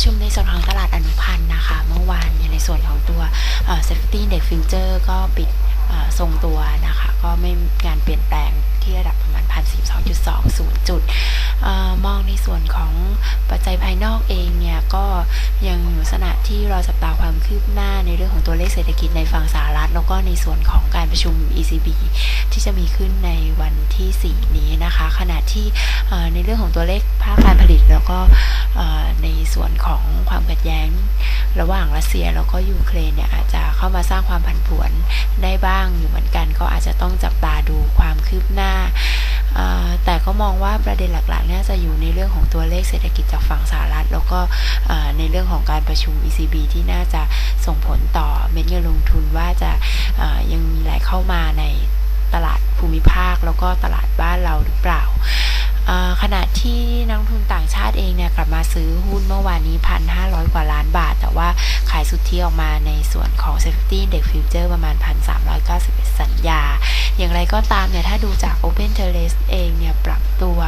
ประชุมในส่วนของตลาดอนุพันธ์นะคะ เมื่อวานในส่วนของตัวเอ่อ Safety Index Future ก็ปิดทรงตัวนะคะ ก็ไม่มีการเปลี่ยนแปลงที่ระดับประมาณ 12.20 จุดอมองในส่วนของปัจจัยภายนอกเองเนี่ยก็ยังอยู่ลักษณะที่เราจับตาความคืบหน้าในเรื่องของตัวเลขเศรษฐกิจในฝั่งสหรัฐ แล้วก็ในส่วนของการประชุม ECB ที่จะมีขึ้นในวันที่ 4 นี้นะคะ ขณะที่ในเรื่องของตัวเลขภาคการผลิตแล้วก็ในส่วนของความขัดแย้งระหว่างรัสเซียแล้วก็ยูเครนเนี่ยอาจจะเข้ามาสร้างความผันผวนได้บ้างอยู่เหมือนกันก็อาจจะต้องจับตาดูความคืบหน้า แต่ก็มองว่าประเด็นหลักๆเนี่ยจะอยู่ในเรื่องของตัวเลขเศรษฐกิจจากฝั่งสหรัฐ แล้วก็ในเรื่องของการประชุม ECB ที่น่าจะส่งผลต่อเม็ดเงินลงทุนว่าจะยังมีไหลเข้ามาในตลาดภูมิภาค แล้วก็ตลาดบ้านเราหรือเปล่าขณะที่นักลงทุนต่างชาติเองเนี่ยกลับมาซื้อหุ้นเมื่อวานนี้ 1,500 กว่าล้านบาท แต่ว่าขายสุทธิออกมาในส่วนของ Safety Index Future ประมาณ 1,391 สัญญา อย่างไรก็ตามเนี่ยถ้าดูจาก Open Terrace เองเนี่ยปรับตัว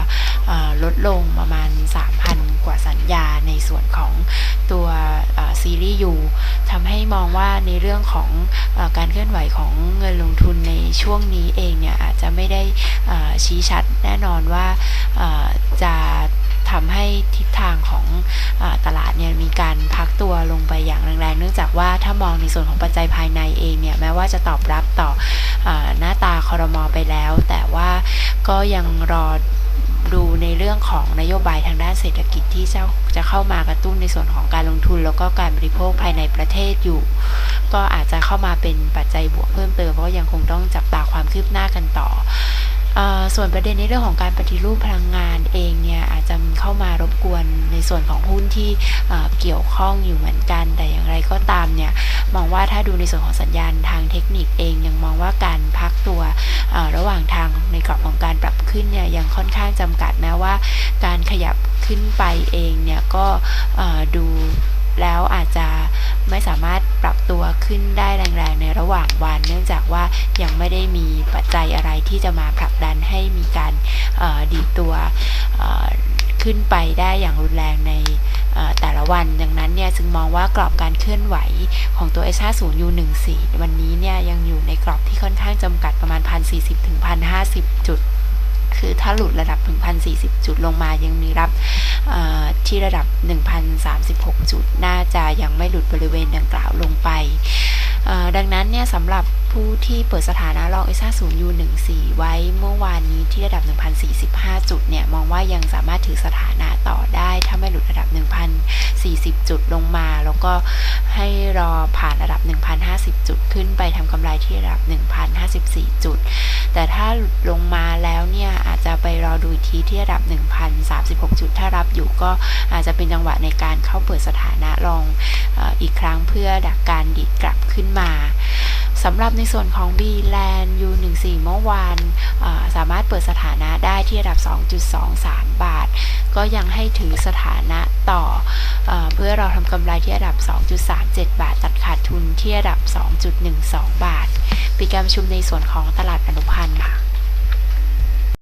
ลดลงประมาณ 3,000 กว่าสัญญาในส่วนของตัวซีรีส์ U ทำให้มองว่าในเรื่องของอการเคลื่อนไหวของเงินลงทุนในช่วงนี้เองเนี่ยอาจจะไม่ได้ชี้ชัดแน่นอนว่าจะทำให้ทิศทางของอตลาดเนี่ยมีการพักตัวลงไปอย่างแรงๆ เนื่องจากว่าถ้ามองในส่วนของปัจจัยภายในเองเนี่ยแม้ว่าจะตอบรับต่อ หน้าตาคอรมอไปแล้ว แต่ว่าก็ยังรอดูในเรื่องของนโยบายทางด้านเศรษฐกิจที่จะจะเข้ามากระตุ้นในส่วนของการลงทุน แล้วก็การบริโภคภายในประเทศอยู่ ก็อาจจะเข้ามาเป็นปัจจัยบวกเพิ่มเติมเพราะยังคงต้องจับตาความคืบหน้ากันต่อส่วนประเด็นในเรื่องของการปฏิรูปพลังงานเองเนี่ยอาจจะเข้ามารบกวน ส่วนของหุ้นที่เเกี่ยวข้องอยู่เหมือนกัน แต่อย่างไรก็ตามเนี่ยมองว่าถ้าดูในส่วนของสัญญาณทางเทคนิคเองยังมองว่าการพักตัวระหว่างทางในกรอบของการปรับขึ้นเนี่ยยังค่อนข้างจำกัดแม้ว่า การขยับขึ้นไปเองเนี่ยก็ดูแล้วอาจจะไม่สามารถปรับตัวขึ้นได้แรงๆในระหว่างวัน เนื่องจากว่ายังไม่ได้มีปัจจัยอะไรที่จะมาผลักดันให้มีการดีตัว ขึ้นไปได้อย่างรุนแรงในแต่ละวัน ดังนั้นเนี่ยจึงมองว่ากรอบการเคลื่อนไหวของตัว S50 U14 วันนี้เนี่ยยังอยู่ในกรอบที่ค่อนข้างจำกัดประมาณ 1,040ถึง1,050 จุด คือถ้าหลุดระดับ1,040 จุดลงมายังมีรับที่ระดับ 1,036 จุด น่าจะยังไม่หลุดบริเวณดังกล่าวลงไป ดังนั้นเนี่ยสำหรับผู้ที่เปิดสถานะรอง S50 U14 ไว้เมื่อวานนี้ที่ระดับ 1,045 จุดเนี่ย มองว่ายังสามารถถือสถานะต่อได้ถ้าไม่หลุด 1,040 จุดลงมา แล้วก็ให้รอผ่านระดับ 1,050 จุดขึ้นไปทำกำไรที่ระดับ 1,054 จุด แต่ถ้าลงมาแล้วเนี่ยอาจจะไปรอดูอีกทีที่ระดับ 1,036 จุด ถ้ารับอยู่ก็อาจจะเป็นจังหวะในการเข้าเปิดสถานะลองอออีกครั้งเพื่อดักการดีดกลับขึ้นมา สำหรับในส่วนของ B Land U14 เมื่อวานสามารถเปิดสถานะได้ที่ระดับ 2.23 บาท ก็ยังให้ถือสถานะต่อเออเพื่อเราทำกำไรที่ระดับ 2.37 บาท ตัดขาดทุนที่ระดับ 2.12 บาท ปิดการประชุมในส่วนของตลาดอนุพันธ์ค่ะ